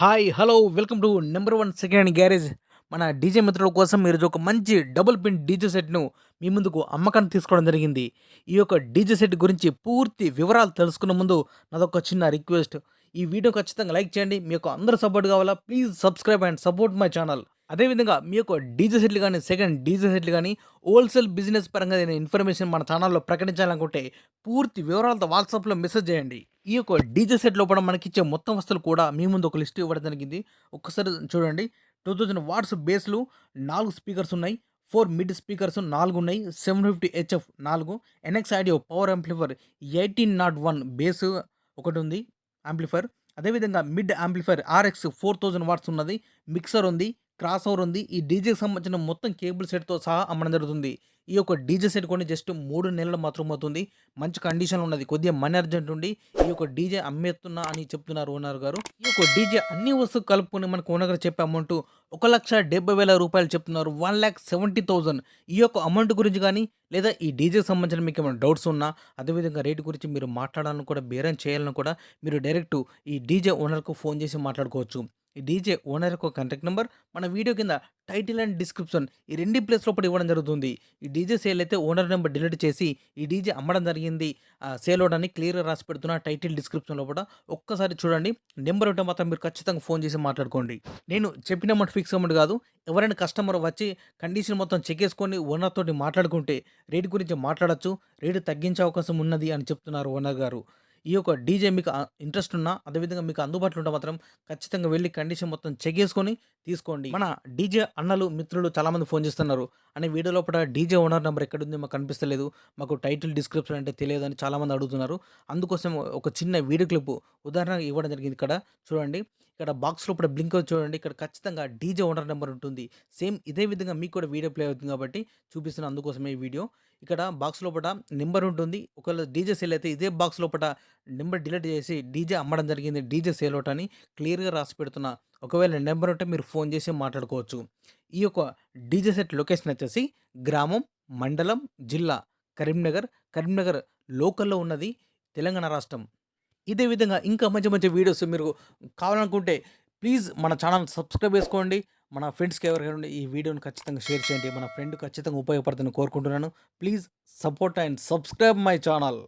Hi hello welcome to number one second hand garage. మన DJ మిత్రుల కోసం ఈరోజు ఒక మంచి డబుల్ పిన్ డీజే సెట్ను మీ ముందుకు అమ్మకాన్ని తీసుకోవడం జరిగింది. ఈ యొక్క డీజే సెట్ గురించి పూర్తి వివరాలు తెలుసుకున్న ముందు నాదొక చిన్న రిక్వెస్ట్. ఈ వీడియో ఖచ్చితంగా లైక్ చేయండి. మీకు అందరూ సపోర్ట్ కావాలా? Please subscribe and support my channel. అదేవిధంగా మీ యొక్క డీజే సెట్లు కానీ సెకండ్ డీజే సెట్లు కానీ హోల్సేల్ బిజినెస్ పరంగా నేను ఇన్ఫర్మేషన్ మన ఛానల్లో ప్రకటించాలనుకుంటే పూర్తి వివరాలతో వాట్సాప్లో మెసేజ్ చేయండి. ఈ యొక్క డీజే సెట్ లోపల మనకి ఇచ్చే మొత్తం వస్తువులు కూడా మీ ముందు ఒక లిస్ట్ ఇవ్వడం జరిగింది. ఒక్కసారి చూడండి. టూ థౌజండ్ వాట్స్ బేస్లు నాలుగు స్పీకర్స్ ఉన్నాయి. ఫోర్ మిడ్ స్పీకర్స్ నాలుగు ఉన్నాయి. సెవెన్ ఫిఫ్టీ హెచ్ఎఫ్ నాలుగు. NX audio power amplifier eighteen naught one bass ఒకటి ఉంది. యాంప్లిఫైర్ అదేవిధంగా mid amplifier RX four thousand watts ఉన్నది. మిక్సర్ ఉంది. క్రాస్ ఓవర్ ఉంది. ఈ డీజేకి సంబంధించిన మొత్తం కేబుల్ సెట్తో సహా అమ్మడం జరుగుతుంది. ఈ యొక్క డీజే సెట్ కొని జస్ట్ మూడు నెలలు మాత్రం అవుతుంది. మంచి కండిషన్ ఉన్నది. కొద్దిగా మనీ అర్జెంట్ ఉండి ఈ యొక్క డీజే అమ్మేస్తున్నా అని చెప్తున్నారు ఓనర్ గారు. ఈ యొక్క డీజే అన్ని వస్తువులు కలుపుకొని మనకు ఓనర్ గారు చెప్పే అమౌంట్ ఒక లక్ష డెబ్బై వేల రూపాయలు చెప్తున్నారు. One lakh seventy thousand. ఈ యొక్క అమౌంట్ గురించి కానీ లేదా ఈ డీజేకి సంబంధించిన మీకు ఏమైనా డౌట్స్ ఉన్నా అదేవిధంగా రేటు గురించి మీరు మాట్లాడాలని కూడా బేరం చేయాలని కూడా మీరు డైరెక్ట్ ఈ డీజే ఓనర్కు ఫోన్ చేసి మాట్లాడుకోవచ్చు. డీజే ఓనర్ యొక్క కాంటాక్ట్ నెంబర్ మన వీడియో కింద టైటిల్ అండ్ డిస్క్రిప్షన్ ఈ రెండు ప్లేస్ లోపల ఇవ్వడం జరుగుతుంది. ఈ డీజే సేల్ అయితే ఓనర్ నెంబర్ డిలీట్ చేసి ఈ డీజే అమ్మడం జరిగింది. సేల్ అవడాన్ని క్లియర్గా రాసి పెడుతున్న టైటిల్ డిస్క్రిప్షన్ లోపల ఒక్కసారి చూడండి. నెంబర్ ఉంటే మాత్రం మీరు ఖచ్చితంగా ఫోన్ చేసి మాట్లాడుకోండి. నేను చెప్పిన అమౌంట్ ఫిక్స్ అమౌంట్ కాదు ఎవరైనా కస్టమర్ వచ్చి కండిషన్ మొత్తం చెక్ చేసుకొని ఓనర్ తోటి మాట్లాడుకుంటే రేటు గురించి మాట్లాడచ్చు రేటు తగ్గించే అవకాశం ఉన్నది అని చెప్తున్నారు ఓనర్ గారు. ఈ యొక్క డీజే మీకు ఇంట్రెస్ట్ ఉన్నా అదేవిధంగా మీకు అందుబాటులో ఉంటే మాత్రం ఖచ్చితంగా వెళ్ళి కండిషన్ మొత్తం చెక్ చేసుకొని తీసుకోండి. మన డీజే అన్నలు మిత్రులు చాలామంది ఫోన్ చేస్తున్నారు. అనే వీడియో లోపల డీజే ఓనర్ నెంబర్ ఎక్కడుంది మాకు కనిపిస్తలేదు. మాకు టైటిల్ డిస్క్రిప్షన్ అంటే తెలియదు అని చాలామంది అడుగుతున్నారు. అందుకోసం ఒక చిన్న వీడియో క్లిప్ ఉదాహరణ ఇవ్వడం జరిగింది ఇక్కడ. చూడండి. ఇక్కడ బాక్స్ లోపల బ్లింక్ చూడండి. ఇక్కడ ఖచ్చితంగా డీజే ఓనర్ నెంబర్ ఉంటుంది. సేమ్ ఇదే విధంగా మీకు కూడా వీడియో ప్లే అవుతుంది కాబట్టి చూపిస్తున్న అందుకోసమే ఈ వీడియో ఇక్కడ బాక్స్ లోపల నెంబర్ ఉంటుంది. ఒకవేళ డీజే సేల్ అయితే ఇదే బాక్స్ లోపల నెంబర్ డిలీట్ చేసి డీజే అమ్మడం జరిగింది. డీజే సేల్ అవుట్ అని క్లియర్గా రాసి పెడుతున్నా ఒకవేళ నెంబర్ ఉంటే మీరు ఫోన్ చేసి మాట్లాడుకోవచ్చు. ఈ యొక్క డీజే సెట్ లొకేషన్ వచ్చేసి గ్రామం మండలం జిల్లా కరీంనగర్. కరీంనగర్ లోకల్లో ఉన్నది తెలంగాణ రాష్ట్రం. ఇదే విధంగా ఇంకా మంచి మంచి వీడియోస్ మీరు కావాలనుకుంటే ప్లీజ్ మన ఛానల్ సబ్స్క్రైబ్ చేసుకోండి. మన ఫ్రెండ్స్కి ఎవరికైనా ఈ వీడియోని ఖచ్చితంగా షేర్ చేయండి. మన ఫ్రెండ్ ఖచ్చితంగా ఉపయోగపడుతుందని కోరుకుంటున్నాను. Please support and subscribe my channel.